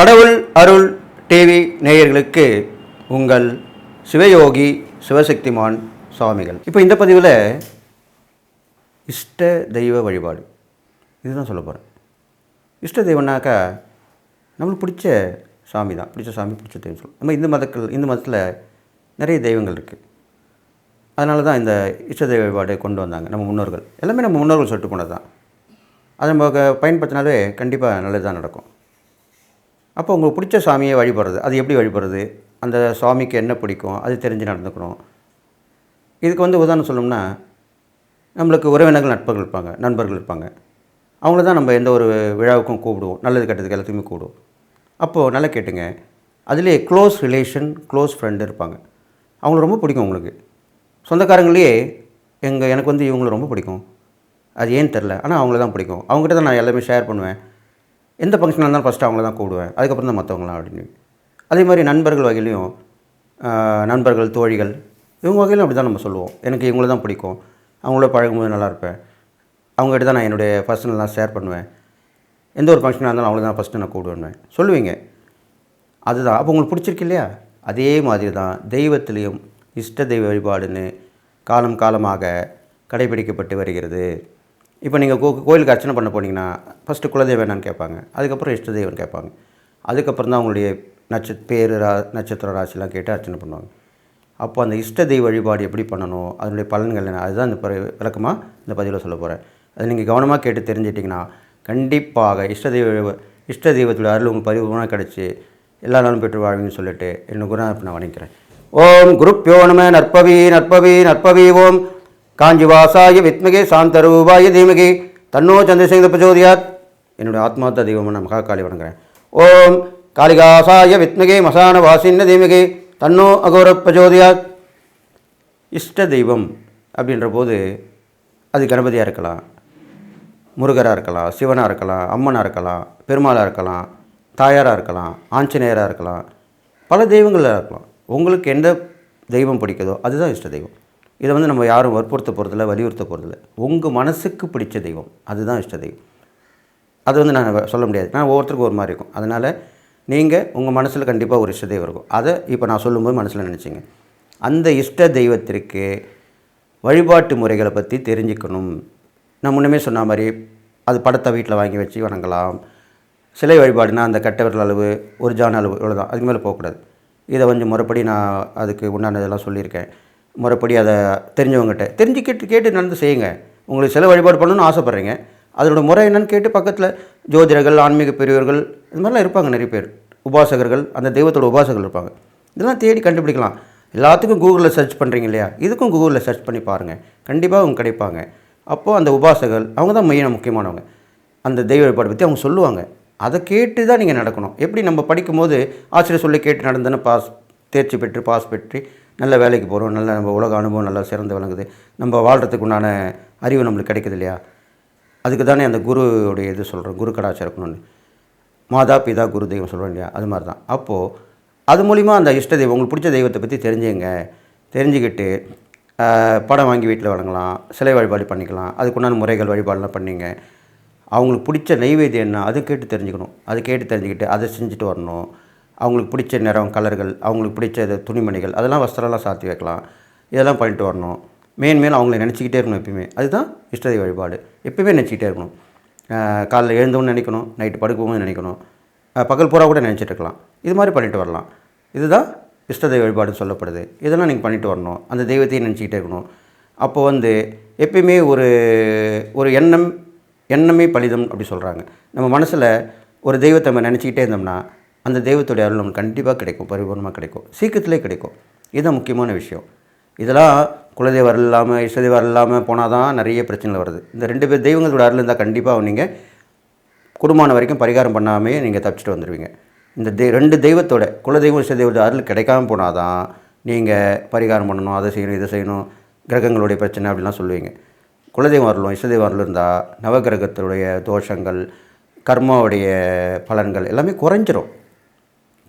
கடவுள் அருள் டிவி நேயர்களுக்கு உங்கள் சிவயோகி சிவசக்திமான் சுவாமிகள். இப்போ இந்த பதிவில் இஷ்ட தெய்வ வழிபாடு. இதுதான் சொல்ல போகிறேன் இஷ்ட தெய்வம்னாக்கா நம்மளுக்கு பிடிச்ச சாமி தான். பிடிச்ச சாமி பிடிச்ச தெய்வம் சொல்லுவோம். நம்ம இந்து மதத்தில் இந்து மதத்தில் நிறைய தெய்வங்கள் இருக்குது அதனால தான் இந்த இஷ்ட தெய்வ வழிபாடு கொண்டு வந்தாங்க நம்ம முன்னோர்கள். எல்லாமே நம்ம முன்னோர்கள் சொல்லிட்டு போனது தான். அதை நம்ம பயன்படுத்தினாலே கண்டிப்பாக நல்லது தான் நடக்கும். அப்போ உங்களுக்கு பிடிச்ச சாமியை வழிபடுறது. அது எப்படி வழிபடுறது? அந்த சுவாமிக்கு என்ன பிடிக்கும்? அது தெரிஞ்சு நடந்துக்கணும். இதுக்கு வந்து உதாரணம் சொல்லணும்னா நம்மளுக்கு உறவினர்கள் நட்பர்கள் இருப்பாங்க நண்பர்கள் இருப்பாங்க. அவங்கள தான் நம்ம எந்த ஒரு விழாவுக்கும் கூப்பிடுவோம். நல்லது கெட்டதுக்கு எல்லாத்துக்குமே கூப்பிடுவோம். அப்போது நல்லா கேட்டுங்க. அதுலேயே க்ளோஸ் ரிலேஷன் க்ளோஸ் ஃப்ரெண்டு இருப்பாங்க. அவங்கள ரொம்ப பிடிக்கும் உங்களுக்கு. சொந்தக்காரங்களையே எங்கள் எனக்கு வந்து இவங்களை ரொம்ப பிடிக்கும். அது ஏன்னு தெரில ஆனால் அவங்கள தான் பிடிக்கும். அவங்ககிட்ட தான் நான் எல்லாமே ஷேர் பண்ணுவேன். எந்த ஃபங்க்ஷனாக இருந்தாலும் ஃபஸ்ட்டு அவங்கள தான் கூடுவேன். அதுக்கப்புறம் தான் மற்றவங்களாம் அப்படின்னு. அதே மாதிரி நண்பர்கள் வகையிலையும் நண்பர்கள் தோழிகள் இவங்க வகையிலும் அப்படி தான் நம்ம சொல்லுவோம். எனக்கு இவங்கள தான் பிடிக்கும். அவங்களோட பழகும்போது நல்லா இருப்பேன். அவங்ககிட்ட தான் நான் என்னுடைய பர்சனல்லாம் ஷேர் பண்ணுவேன். எந்த ஒரு ஃபங்க்ஷனாக இருந்தாலும் அவங்கள தான் ஃபஸ்ட்டு நான் கூடுவேன் சொல்லுவீங்க. அதுதான். அப்போ உங்களுக்கு பிடிச்சிருக்கு இல்லையா? அதே மாதிரி தான் தெய்வத்திலையும் இஷ்ட தெய்வ வழிபாடுன்னு காலம் காலமாக கடைபிடிக்கப்பட்டு வருகிறது. இப்போ நீங்கள் கோ கோயிலுக்கு அர்ச்சனை பண்ண போனீங்கன்னா ஃபஸ்ட்டு குலதெய்வம் என்னன்னு கேட்பாங்க. அதுக்கப்புறம் இஷ்ட தெய்வம் கேட்பாங்க. அதுக்கப்புறம் தான் அவங்களுடைய நட்ச பேர் ரா நட்சத்திர ராசிலாம் கேட்டு அர்ச்சனை பண்ணுவாங்க. அப்போ அந்த இஷ்ட தெய்வ வழிபாடு எப்படி பண்ணணும் அதனுடைய பலன்கள் என்ன? அதுதான் இந்த ப- விளக்கமாக இந்த பதிவில் சொல்ல போகிறேன் அதை நீங்கள் கவனமாக கேட்டு தெரிஞ்சிட்டிங்கன்னா கண்டிப்பாக இஷ்ட தெய்வ இஷ்ட தெய்வத்துடைய அருள் உங்களுக்கு பரிபூர்ணமாக கிடச்சி எல்லா நாளும் பெற்று வாழ்வீங்கன்னு சொல்லிட்டு என்னை குரு நான் வணங்கிறேன் ஓம் குருப்பியோ நம நற்பவி நற்பவி நற்பவி ஓம் காஞ்சிவாசாய வித்மகே சாந்தரூபாய தீமகே. தன்னோ சந்திரசேகர பிரச்சோதியாத். என்னுடைய ஆத்மார்த்த தெய்வமான மகாகாளி வணங்குறேன். ஓம் காளிகாசாய வித்மகே மசான வாசின்ன தீமகே. தன்னோ அகோர பிரச்சோதியாத். இஷ்ட தெய்வம் அப்படின்ற போது அது கணபதியாக இருக்கலாம் முருகராக இருக்கலாம் சிவனாக இருக்கலாம் அம்மனாக இருக்கலாம் பெருமாளாக இருக்கலாம் தாயாராக இருக்கலாம் ஆஞ்சநேயராக இருக்கலாம். பல தெய்வங்களாக இருக்கலாம். உங்களுக்கு எந்த தெய்வம் பிடிக்குதோ அதுதான் இஷ்ட தெய்வம். இதை வந்து நம்ம யாரும் வற்புறுத்த போகிறதில்ல வலியுறுத்த போகிறதில்ல உங்கள் மனசுக்கு பிடிச்ச தெய்வம் அதுதான் இஷ்ட தெய்வம். அது வந்து நான் வ- சொல்ல முடியாது. நான் ஒவ்வொருத்தருக்கும் ஒரு மாதிரி இருக்கும். அதனால் நீங்கள் உங்கள் மனசில் கண்டிப்பாக ஒரு இஷ்ட தெய்வம் இருக்கும். அதை இப்போ நான் சொல்லும்போது மனசில் நினச்சிங்க. அந்த இஷ்ட தெய்வத்திற்கு வழிபாட்டு முறைகளை பற்றி தெரிஞ்சுக்கணும். நான் முன்னமே சொன்ன மாதிரி அது படத்தை வீட்டில் வாங்கி வச்சு வணங்கலாம். சிலை வழிபாடுனா அந்த கட்டை விரல் அளவு ஒரு ஜான அளவு இவ்வளோதான் அதுக்கு மேலே போகக்கூடாது. இதை கொஞ்சம் முறைப்படி நான் அதுக்கு உண்டானதெல்லாம் சொல்லியிருக்கேன். முறைப்படி அதை தெரிஞ்சவங்ககிட்ட தெரிஞ்சு கேட்டு கேட்டு நடந்து செய்யுங்க. உங்களுக்கு சில வழிபாடு பண்ணணும்னு ஆசைப்பட்றீங்க. அதோட முறை என்னன்னு கேட்டு பக்கத்தில் ஜோதிடர்கள் ஆன்மீக பெரியவர்கள் இது மாதிரிலாம் இருப்பாங்க நிறைய பேர். உபாசகர்கள் அந்த தெய்வத்தோட உபாசகர்கள் இருப்பாங்க. இதெல்லாம் தேடி கண்டுபிடிக்கலாம். எல்லாத்துக்கும் கூகுளில் சர்ச் பண்ணுறீங்க இல்லையா? இதுக்கும் கூகுளில் சர்ச் பண்ணி பாருங்கள் கண்டிப்பாக அவங்க கிடைப்பாங்க. அப்போது அந்த உபாசகர்கள் அவங்க தான் மெயினாக முக்கியமானவங்க. அந்த தெய்வ வழிபாடு பற்றி அவங்க சொல்லுவாங்க. அதை கேட்டு தான் நீங்கள் நடக்கணும். எப்படி நம்ம படிக்கும்போது ஆசிரியர் சொல்லி கேட்டு நடந்தேன்னு பாஸ் தேர்ச்சி பெற்று பாஸ் பெற்று நல்ல வேலைக்கு போகிறோம் நல்ல நம்ம உலக அனுபவம் நல்லா சிறந்து விளங்குது. நம்ம வாழ்கிறதுக்கு உண்டான அறிவு நம்மளுக்கு கிடைக்குது இல்லையா? அதுக்கு தானே அந்த குருவுடைய இது சொல்கிறோம் குரு கடாச்சாரம் இருக்கணும்னு. மாதா பிதா குரு தெய்வம் சொல்கிறோம் இல்லையா? அது மாதிரி தான். அப்போது அது மூலிமா அந்த இஷ்ட தெய்வம் உங்களுக்கு பிடிச்ச தெய்வத்தை பற்றி தெரிஞ்சுங்க. தெரிஞ்சுக்கிட்டு படம் வாங்கி வீட்டில் வழங்கலாம் சிலை வழிபாடு பண்ணிக்கலாம் அதுக்குண்டான முறைகள் வழிபாடெலாம் பண்ணிங்க. அவங்களுக்கு பிடிச்ச நைவேத்தியம் என்ன அது கேட்டு தெரிஞ்சுக்கணும். அது கேட்டு தெரிஞ்சுக்கிட்டு அதை செஞ்சுட்டு வரணும். அவங்களுக்கு பிடிச்ச நிறம் கலர்கள் அவங்களுக்கு பிடிச்ச இது துணிமணிகள் அதெல்லாம் வஸ்திரம்லாம் சாத்தி வைக்கலாம். இதெல்லாம் பண்ணிட்டு வரணும். மெயின் மேல் அவங்கள நினச்சிக்கிட்டே இருக்கணும் எப்பயுமே. அதுதான் இஷ்ட வழிபாடு. எப்பயுமே நினச்சிக்கிட்டே இருக்கணும். காலைல எழுந்தவொன்னு நினைக்கணும். நைட்டு படுக்கும்போது நினைக்கணும். பகல் பூரா கூட நினச்சிட்டு இருக்கலாம். இது மாதிரி பண்ணிட்டு வரலாம். இதுதான் இஷ்டதை வழிபாடுன்னு சொல்லப்படுது. இதெல்லாம் நீங்கள் பண்ணிட்டு வரணும். அந்த தெய்வத்தையும் நினச்சிக்கிட்டே இருக்கணும். அப்போ வந்து எப்பயுமே ஒரு ஒரு எண்ணம் எண்ணமே பலிதம் அப்படி சொல்கிறாங்க நம்ம மனசில் ஒரு தெய்வத்தை நம்ம நினச்சிக்கிட்டே இருந்தோம்னா அந்த தெய்வத்துடைய அருள் நமக்கு கண்டிப்பாக கிடைக்கும் பரிபூர்ணமாக கிடைக்கும். சீக்கிரத்திலே கிடைக்கும். இதுதான் முக்கியமான விஷயம். இதெல்லாம் குலதெய்வம் அருள் இல்லாமல் இஷ்டதெய்வம் அருள் இல்லாமல் போனால் தான் நிறைய பிரச்சனைகள் வருது. இந்த ரெண்டு பேர் தெய்வங்களோட அருள் இருந்தால் கண்டிப்பாக நீங்கள் குடும்பமான வரைக்கும் பரிகாரம் பண்ணாமே நீங்கள் தப்பிச்சிட்டு வந்துடுவீங்க இந்த தெய் ரெண்டு தெய்வத்தோட குலதெய்வம் இஷ்டதெய்வத்தோட அருள் கிடைக்காம போனால் தான் நீங்கள் பரிகாரம் பண்ணணும் அதை செய்யணும் இதை செய்யணும் கிரகங்களுடைய பிரச்சனை அப்படிலாம் சொல்லுவீங்க. குலதெய்வம் அருளும் இஷ்டதெய்வம் அருள் இருந்தால் நவகிரகத்துடைய தோஷங்கள் கர்மாவுடைய பலன்கள் எல்லாமே குறைஞ்சிரும்.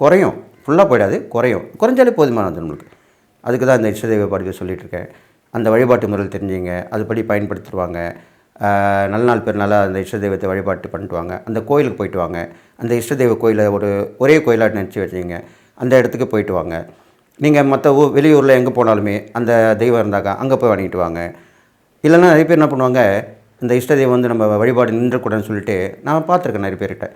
குறையும். ஃபுல்லாக போயிடாது குறையும். குறைஞ்சாலே போதுமானது நம்மளுக்கு. அதுக்கு தான் இந்த இஷ்டதெய்வ பாடியை சொல்லிகிட்ருக்கேன் இருக்கேன். அந்த வழிபாட்டு முறையில் தெரிஞ்சுங்க. அதுபடி பயன்படுத்திடுவாங்க. நல்ல நாள் பெருநாளாக அந்த இஷ்ட தெய்வத்தை வழிபாட்டு பண்ணிட்டு வாங்க அந்த கோயிலுக்கு போயிட்டு வாங்க. அந்த இஷ்ட தெய்வ கோயிலை ஒரு ஒரே கோயிலாக நினச்சி வச்சுங்க அந்த இடத்துக்கு போயிட்டு வாங்க. நீங்கள் மற்ற ஊ வெளியூரில் எங்கே போனாலுமே அந்த தெய்வம் இருந்தாக்கா அங்கே போய் வணங்கிட்டு வாங்க. இல்லைன்னா நிறைய பேர் என்ன பண்ணுவாங்க இந்த இஷ்ட தெய்வம் வந்து நம்ம வழிபாடு நின்றக்கூடாதுன்னு சொல்லிட்டு நான் பார்த்துருக்கேன் நிறைய பேர்கிட்ட.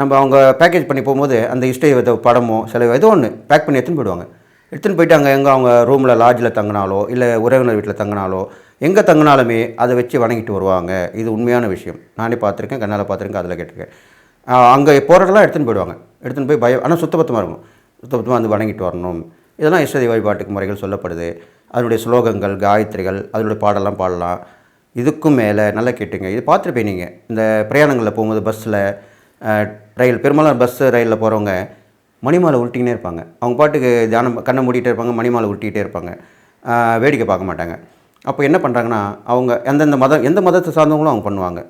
நம்ம அவங்க பேக்கேஜ் பண்ணி போகும்போது அந்த இஷ்ட படமோ சில ஏதோ ஒன்று பேக் பண்ணி எடுத்துன்னு போயிடுவாங்க. எடுத்துன்னு போயிட்டு அங்கே எங்கே அவங்க ரூமில் லாட்ஜில் தங்கினாலோ இல்லை உறவினர் வீட்டில் தங்கினாலோ எங்கே தங்கினாலுமே அதை வச்சு வணங்கிட்டு வருவாங்க. இது உண்மையான விஷயம். நானே பார்த்துருக்கேன் கண்ணால் பார்த்துருக்கேன் அதில் கேட்டிருக்கேன். அங்கே போகிறதெல்லாம் எடுத்துன்னு போயிடுவாங்க. எடுத்துன்னு போய் பயம் ஆனால் சுத்தபத்தமாக இருக்கும். சுத்தபத்தமாக வந்து வணங்கிட்டு வரணும். இதெல்லாம் இஷ்ட வழிபாட்டுக்கு முறைகள் சொல்லப்படுது. அதனுடைய ஸ்லோகங்கள் காயத்ரிகள் அதனுடைய பாடலாம் பாடலாம். இதுக்கும் மேலே நல்லா கேட்டுங்க. இது பார்த்துருப்பேன் நீங்கள் இந்த பிரயாணங்களில் போகும்போது பஸ்ஸில் ரயில் பெரும்பாலும் பஸ்ஸு ரயிலில் போகிறவங்க மணிமாலை உருட்டிக்கினே இருப்பாங்க. அவங்க பாட்டுக்கு தியானம் கண்ணை மூடிட்டே இருப்பாங்க மணிமாலை உருட்டிகிட்டே இருப்பாங்க. வேடிக்கை பார்க்க மாட்டாங்க. அப்போ என்ன பண்ணுறாங்கன்னா அவங்க எந்தெந்த மதம் எந்த மதத்தை சார்ந்தவங்களும் அவங்க பண்ணுவாங்க.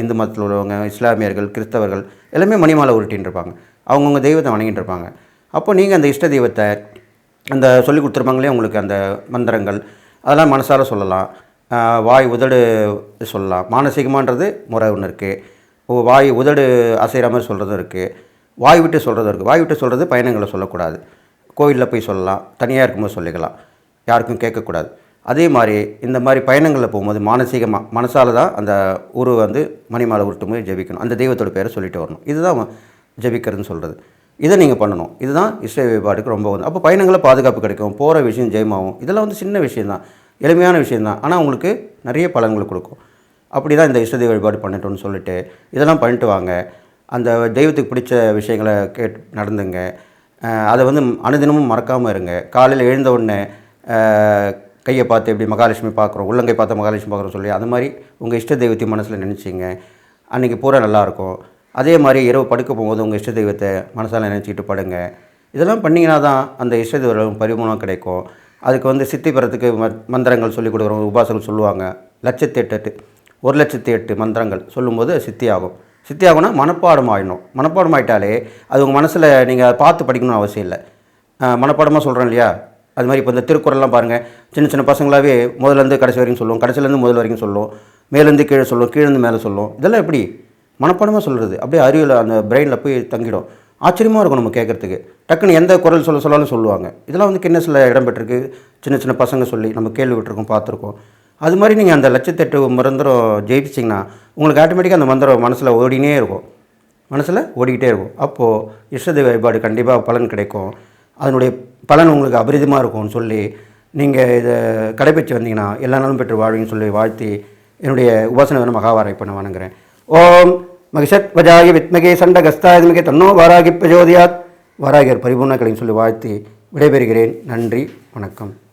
இந்து மதத்தில் உள்ளவங்க இஸ்லாமியர்கள் கிறிஸ்தவர்கள் எல்லாமே மணிமாலை உருட்டின்னு இருப்பாங்க. அவங்கவுங்க தெய்வத்தை வணங்கிட்டு இருப்பாங்க. அப்போ நீங்கள் அந்த இஷ்ட தெய்வத்தை அந்த சொல்லி கொடுத்துருப்பாங்களே உங்களுக்கு அந்த மந்திரங்கள் அதெல்லாம் மனசார சொல்லலாம். வாய் உதடு சொல்லலாம். மானசீகமான்றது முறை ஒன்று இருக்குது வாய் உதடு அசைகிற மாதிரி சொல்கிறதும் இருக்குது வாய் விட்டு சொல்கிறதும் இருக்குது வாய் விட்டு சொல்கிறது பயணங்களை சொல்லக்கூடாது. கோயிலில் போய் சொல்லலாம். தனியாக இருக்கும்போது சொல்லிக்கலாம். யாருக்கும் கேட்கக்கூடாது. அதே மாதிரி இந்த மாதிரி பயணங்களில் போகும்போது மானசீகமாக மனசால தான் அந்த உருவை வந்து மணிமாலை உருட்டும் போது ஜெபிக்கணும். அந்த தெய்வத்தோட பேரை சொல்லிட்டு வரணும். இதுதான் ஜெபிக்கிறதுன்னு சொல்கிறது இதை நீங்கள் பண்ணணும். இதுதான் இஸ்ரே வழிபாடுக்கு ரொம்ப வந்து அப்போ பயணங்களை பாதுகாப்பு கிடைக்கும். போகிற விஷயம் ஜெயமாகும். இதெல்லாம் வந்து சின்ன விஷயந்தான் எளிமையான விஷயந்தான் ஆனால் உங்களுக்கு நிறைய பலன்களை கொடுக்கும். அப்படி தான் இந்த இஷ்டதெய்வ வழிபாடு பண்ணிட்டோம்னு சொல்லிட்டு இதெல்லாம் பண்ணிட்டு வாங்க. அந்த தெய்வத்துக்கு பிடிச்ச விஷயங்களை கேட் நடந்துங்க. அதை வந்து அனுதினமும் மறக்காமல் இருங்க. காலையில் எழுந்த உடனே கையை பார்த்து எப்படி மகாலட்சுமி பார்க்குறோம் உள்ளங்கை பார்த்து மகாலட்சுமி பார்க்குறோம் சொல்லி அது மாதிரி உங்கள் இஷ்ட தெய்வத்தையும் மனசில் நினச்சிங்க. அன்றைக்கி பூரா நல்லாயிருக்கும் அதே மாதிரி இரவு படுக்க போகும்போது உங்கள் இஷ்ட தெய்வத்தை மனசால் நினச்சிக்கிட்டு படுங்க. இதெல்லாம் பண்ணிங்கன்னா தான் அந்த இஷ்ட தெய்வம் பரிபூர்ணம் கிடைக்கும். அதுக்கு வந்து சித்தி பெறத்துக்கு மந்திரங்கள் சொல்லிக் கொடுக்குறவங்க உபாசங்கள் சொல்லுவாங்க. லட்சத்தெட்டு ஒரு லட்சத்தி எட்டு மந்திரங்கள் சொல்லும்போது சித்தியாகும். சித்தியாகும்னா மனப்பாடம் ஆகிடணும் மனப்பாடம் ஆயிட்டாலே அது உங்கள் மனசில் நீங்கள் பார்த்து படிக்கணும்னு அவசியம் இல்லை. மனப்பாடமாக சொல்கிறேன் இல்லையா? அது மாதிரி இப்போ இந்த திருக்குறள்லாம் பாருங்கள் சின்ன சின்ன பசங்களாகவே முதலேருந்து கடைசி வரைக்கும் சொல்லுவோம் கடைசிலேருந்து முதல் வரைக்கும் சொல்லுவோம் மேலேருந்து கீழே சொல்லும். கீழேருந்து மேலே சொல்லும். இதெல்லாம் எப்படி? மனப்பாடமாக சொல்கிறது அப்படியே அறிவில் அந்த பிரெயினில் போய் தங்கிடும். ஆச்சரியமாக இருக்கும் நம்ம கேட்குறதுக்கு. டக்குன்னு எந்த குரல் சொல்ல சொல்லாலும் சொல்லுவாங்க. இதெல்லாம் வந்து கின்னஸில் இடம் பெற்றிருக்கு சின்ன சின்ன பசங்க சொல்லி நம்ம கேள்வி விட்டுருக்கோம் பார்த்துருக்கோம். அது மாதிரி நீங்கள் அந்த லட்சத்தெட்டு மந்திரம் ஜெயிச்சிங்கன்னா உங்களுக்கு ஆட்டோமேட்டிக்காக அந்த மந்திரம் மனசில் ஓடினே இருக்கும். மனசில் ஓடிக்கிட்டே இருக்கும். அப்போது இஷ்டதெய்வ வழிபாடு கண்டிப்பாக பலன் கிடைக்கும். அதனுடைய பலன் உங்களுக்கு அபரிதமாக இருக்கும்னு சொல்லி நீங்கள் இதை கடைபிடிச்சு வந்தீங்கன்னா எல்லா நாளும் பெற்று வாழ்வின்னு சொல்லி வாழ்த்தி என்னுடைய உபாசன மகாவாரை பண்ண வணங்குறேன். ஓம் மகிஷத் வஜாய வித்மகே சண்டகஸ்தாயத்மகே தன்னோ வாராகி பிரஜோதியாத். வாராகியர் பரிபூர்ணக்களையும் சொல்லி வாழ்த்தி விடைபெறுகிறேன். நன்றி. வணக்கம்.